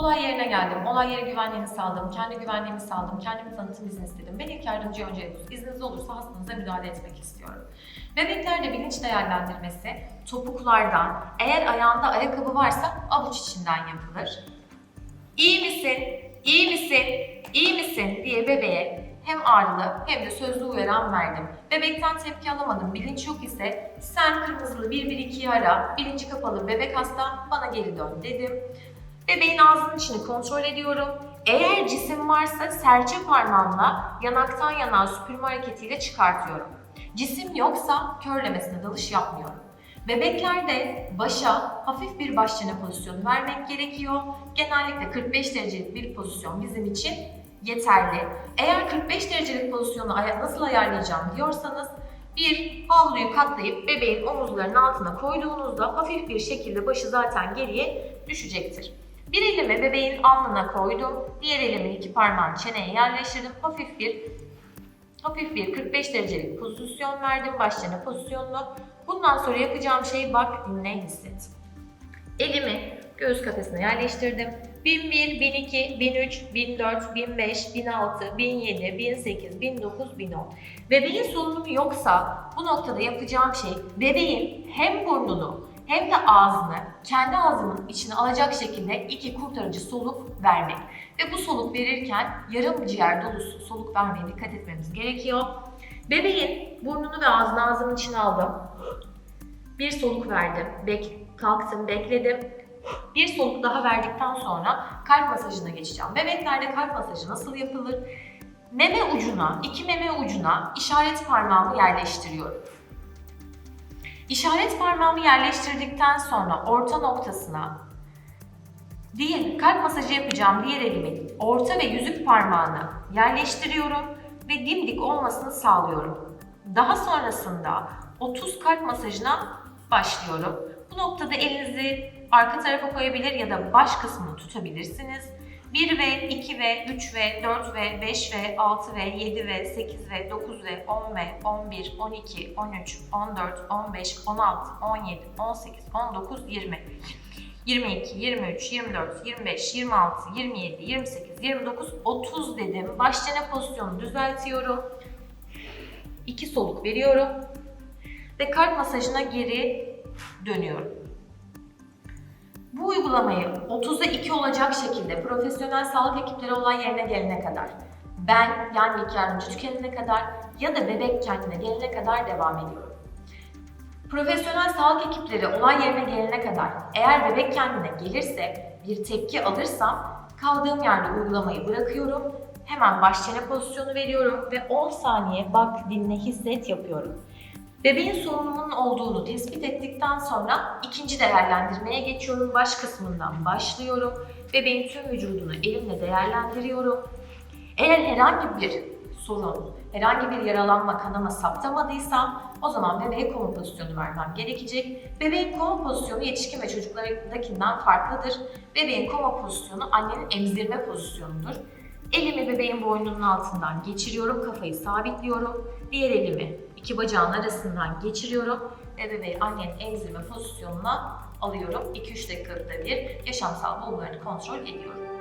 Olay yerine geldim. Olay yeri güvenliğini sağladım. Kendi güvenliğimi sağladım. Kendimi tanıtım izni istedim. Ben ilk yardımcı önce izniniz olursa hastanıza müdahale etmek istiyorum. Bebeklerde bilinç değerlendirmesi topuklardan, eğer ayağında ayakkabı varsa avuç içinden yapılır. İyi misin? İyi misin? İyi misin? diye bebeğe hem ağrılı hem de sözlü uyaran verdim. Bebekten tepki alamadım, bilinç yok ise sen kırmızılı 112'yi ara, bilinci kapalı bebek hasta bana geri dön dedim. Bebeğin ağzının içini kontrol ediyorum. Eğer cisim varsa serçe parmağımla yanaktan yanağa süpürme hareketiyle çıkartıyorum. Cisim yoksa körlemesine dalış yapmıyorum. Bebeklerde başa hafif bir baş çene pozisyonu vermek gerekiyor. Genellikle 45 derecelik bir pozisyon bizim için yeterli. Eğer 45 derecelik pozisyonu nasıl ayarlayacağım diyorsanız bir havluyu katlayıp bebeğin omuzlarının altına koyduğunuzda hafif bir şekilde başı zaten geriye düşecektir. Bir elimi bebeğin alnına koydum. Diğer elimin iki parmağını çeneye yerleştirdim. Hafif bir hafif bir 45 derecelik pozisyon verdim. Baş çene pozisyonunu. Bundan sonra yapacağım şey bak, dinle, hisset. Elimi göğüs kafesine yerleştirdim. 1001, 1002, 1003, 1004, 1005, 1006, 1007, 1008, 1009, 1010. Bebeğin solunumu yoksa bu noktada yapacağım şey bebeğin hem burnunu hem de ağzını kendi ağzının içine alacak şekilde iki kurtarıcı soluk vermek. Ve bu soluk verirken yarım ciğer dolusu soluk vermeye dikkat etmemiz gerekiyor. Bebeğin burnunu ve ağzını ağzımın içine aldım. Bir soluk verdim. Bek kalktım, bekledim. Bir soluk daha verdikten sonra kalp masajına geçeceğim. Bebeklerde kalp masajı nasıl yapılır? Meme ucuna, iki meme ucuna işaret parmağımı yerleştiriyorum. İşaret parmağımı yerleştirdikten sonra orta noktasına diğer kalp masajı yapacağım diğer elimin orta ve yüzük parmağını yerleştiriyorum ve dimdik olmasını sağlıyorum. Daha sonrasında 30 kalp masajına başlıyorum. Bu noktada elinizi arka tarafa koyabilir ya da baş kısmını tutabilirsiniz. 1 ve 2 ve 3 ve 4 ve 5 ve 6 ve 7 ve 8 ve 9 ve 10 ve 11, 12, 13, 14, 15, 16, 17, 18, 19, 20. 22, 23, 24, 25, 26, 27, 28, 29, 30 dedim. Baş çene pozisyonu düzeltiyorum. 2 soluk veriyorum. Ve kalp masajına geri dönüyorum. Bu uygulamayı 30'a 2 olacak şekilde profesyonel sağlık ekipleri olay yerine gelene kadar, ben yani ilk yardımcı tükenene kadar ya da bebek kendine gelene kadar devam ediyorum. Profesyonel sağlık ekipleri olay yerine gelene kadar eğer bebek kendine gelirse bir tepki alırsam kaldığım yerde uygulamayı bırakıyorum. Hemen baş çene pozisyonu veriyorum ve 10 saniye bak, dinle, hisset yapıyorum. Bebeğin solunumunun olduğunu tespit ettikten sonra ikinci değerlendirmeye geçiyorum. Baş kısmından başlıyorum. Bebeğin tüm vücudunu elimle değerlendiriyorum. Eğer herhangi bir sorun, herhangi bir yaralanma, kanama saptamadıysam o zaman bebeğe koma pozisyonu vermem gerekecek. Bebeğin koma pozisyonu yetişkin ve çocuklardakinden farklıdır. Bebeğin koma pozisyonu annenin emzirme pozisyonudur. Elimi bebeğin boynunun altından geçiriyorum, kafayı sabitliyorum. Diğer elimi iki bacağın arasından geçiriyorum ve bebeği annenin emzirme pozisyonuna alıyorum. 2-3 dakikada bir yaşamsal bulgularını kontrol ediyorum.